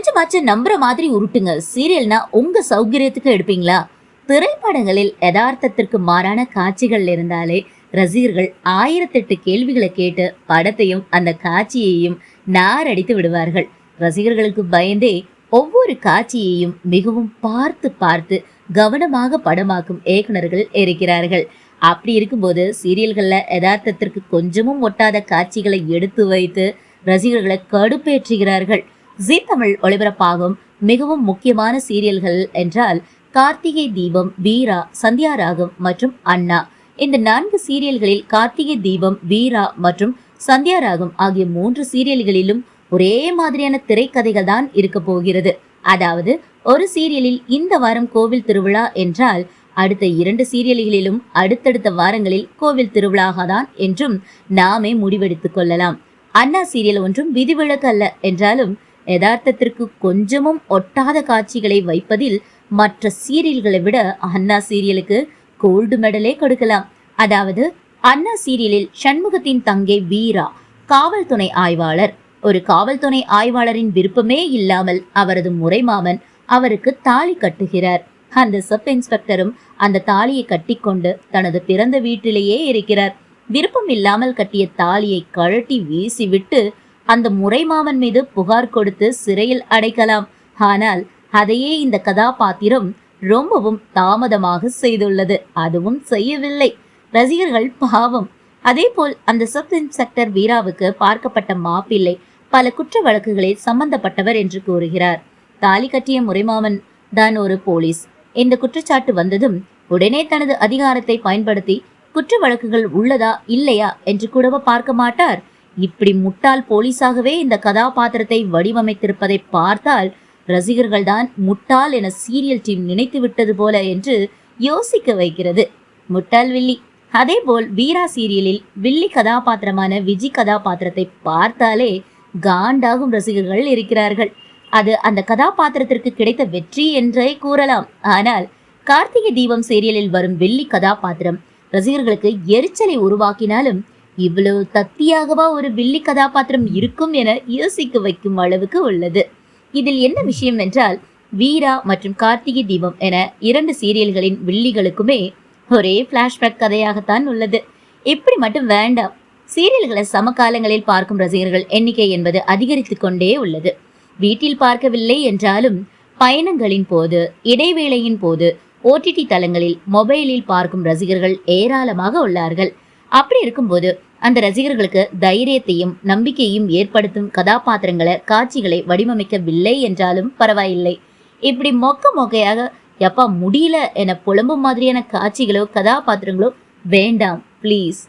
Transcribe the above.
கொஞ்சமாச்சும் நம்புற மாதிரி உருட்டுங்க. சீரியல்னா உங்க சௌகரியத்துக்கு எடுப்பீங்களா? திரைப்படங்களில் யதார்த்தத்திற்கு மாறான காட்சிகள் இருந்தாலே ரசிகர்கள் ஆயிரத்தெட்டு கேள்விகளை கேட்டு படத்தையும் அந்த காட்சியையும் நாரடித்து விடுவார்கள். ரசிகர்களுக்கு பயந்தே ஒவ்வொரு காட்சியையும் மிகவும் பார்த்து பார்த்து கவனமாக படமாக்கும் இயக்குனர்கள் இருக்கிறார்கள். அப்படி இருக்கும்போது சீரியல்களில் யதார்த்தத்திற்கு கொஞ்சமும் ஒட்டாத காட்சிகளை எடுத்து வைத்து ரசிகர்களை கடுப்பேற்றுகிறார்கள். ஜீ தமிழ் ஒளிபரப்பாகும் மிகவும் முக்கியமான சீரியல்கள் என்றால் கார்த்திகை தீபம் வீரா சந்தியா ராகம் மற்றும் அண்ணா. இந்த நான்கு சீரியல்களில் கார்த்திகை தீபம் வீரா மற்றும் சந்தியா ராகம் ஆகிய மூன்று சீரியல்களிலும் ஒரே மாதிரியான திரைக்கதைகள் தான் இருக்க போகிறது. அதாவது ஒரு சீரியலில் இந்த வாரம் கோவில் திருவிழா என்றால் அடுத்த இரண்டு சீரியல்களிலும் அடுத்தடுத்த வாரங்களில் கோவில் திருவிழாக தான் என்றும் நாமே முடிவெடுத்துக் கொள்ளலாம். அண்ணா சீரியல் ஒன்றும் விதிவிலக்கு அல்ல என்றாலும் யதார்த்தத்திற்கு கொஞ்சமும் ஒட்டாத காட்சிகளை வைப்பதில் மற்ற சீரியல்களை விட அண்ணா சீரியலுக்கு கோல்டு மெடலே கொடுக்கலாம். அதாவது அண்ணா சீரியலில் சண்முகத்தின் தங்கை வீரா காவல் துணை ஆய்வாளர். ஒரு காவல் துணை ஆய்வாளரின் விருப்பமே இல்லாமல் அவரது முறைமாமன் அவருக்கு தாலி கட்டுகிறார். அந்த சப் இன்ஸ்பெக்டரும் அந்த தாலியை கட்டிக்கொண்டு தனது பிறந்த வீட்டிலேயே இருக்கிறார். விருப்பம் இல்லாமல் கட்டிய தாலியை கழட்டி வீசிவிட்டு அந்த முறைமாமன் மீது புகார் கொடுத்து சிறையில் அடைக்கலாம். ஆனால் அதையே இந்த கதாபாத்திரம் ரொம்பவும் தாமதமாக செய்துள்ளது. அதுவும் செய்யவில்லை. ரசிகர்கள் பாவம். அதேபோல் அந்த சப் இன்ஸ்பெக்டர் வீராவுக்கு பார்க்கப்பட்ட மாப்பிள்ளை பல குற்ற வழக்குகளில் சம்பந்தப்பட்டவர் என்று கூறுகிறார். தாலி கட்டிய முறைமாமன் தான் ஒரு போலீஸ். இந்த குற்றச்சாட்டு வந்ததும் உடனே தனது அதிகாரத்தை பயன்படுத்தி குற்ற வழக்குகள் உள்ளதா இல்லையா என்று கூடவா பார்க்க மாட்டார்? இப்படி முட்டாள் போலீஸாகவே இந்த கதாபாத்திரத்தை வடிவமைத்திருப்பதை பார்த்தால் ரசிகர்கள் தான் முட்டாள் என சீரியல் டீம் நினைத்து விட்டது போல என்று யோசிக்க வைக்கிறது. முட்டாள் வில்லி. அதேபோல் வீரா சீரியலில் வில்லி கதாபாத்திரமான விஜி கதாபாத்திரத்தை பார்த்தாலே காண்டாகும் ரசிகர்கள் இருக்கிறார்கள். அது அந்த கதாபாத்திரத்திற்கு கிடைத்த வெற்றி என்றே கூறலாம். ஆனால் கார்த்திகை தீபம் சீரியலில் வரும் வெள்ளி கதாபாத்திரம் ரசிகர்களுக்கு எரிச்சலை உருவாக்கினாலும் இவ்வளவு தத்தியாகவா ஒரு வில்லி கதாபாத்திரம் இருக்கும் என யோசிக்க வைக்கும் அளவுக்கு உள்ளது. இதில் என்ன விஷயம் என்றால் வீரா மற்றும் கார்த்திகை தீபம் என இரண்டு சீரியல்களின் வில்லிகளுக்குமே ஒரே பிளாஷ்பேக் கதையாகத்தான் உள்ளது. இப்படி மட்டும் வேண்டாம் சீரியல்களை சமகாலங்களில் பார்க்கும் ரசிகர்கள் எண்ணிக்கை என்பது அதிகரித்து கொண்டே உள்ளது. வீட்டில் பார்க்கவில்லை என்றாலும் பயணங்களின் போது இடைவேளையின் போது ஓடிடி தளங்களில் மொபைலில் பார்க்கும் ரசிகர்கள் ஏராளமாக உள்ளார்கள். அப்படி இருக்கும்போது அந்த ரசிகர்களுக்கு தைரியத்தையும் நம்பிக்கையும் ஏற்படுத்தும் கதாபாத்திரங்களை காட்சிகளை வடிவமைக்கவில்லை என்றாலும் பரவாயில்லை. இப்படி மொக்க மொக்கையாக எப்பா முடியல என புலம்பும் மாதிரியான காட்சிகளோ கதாபாத்திரங்களோ வேண்டாம் ப்ளீஸ்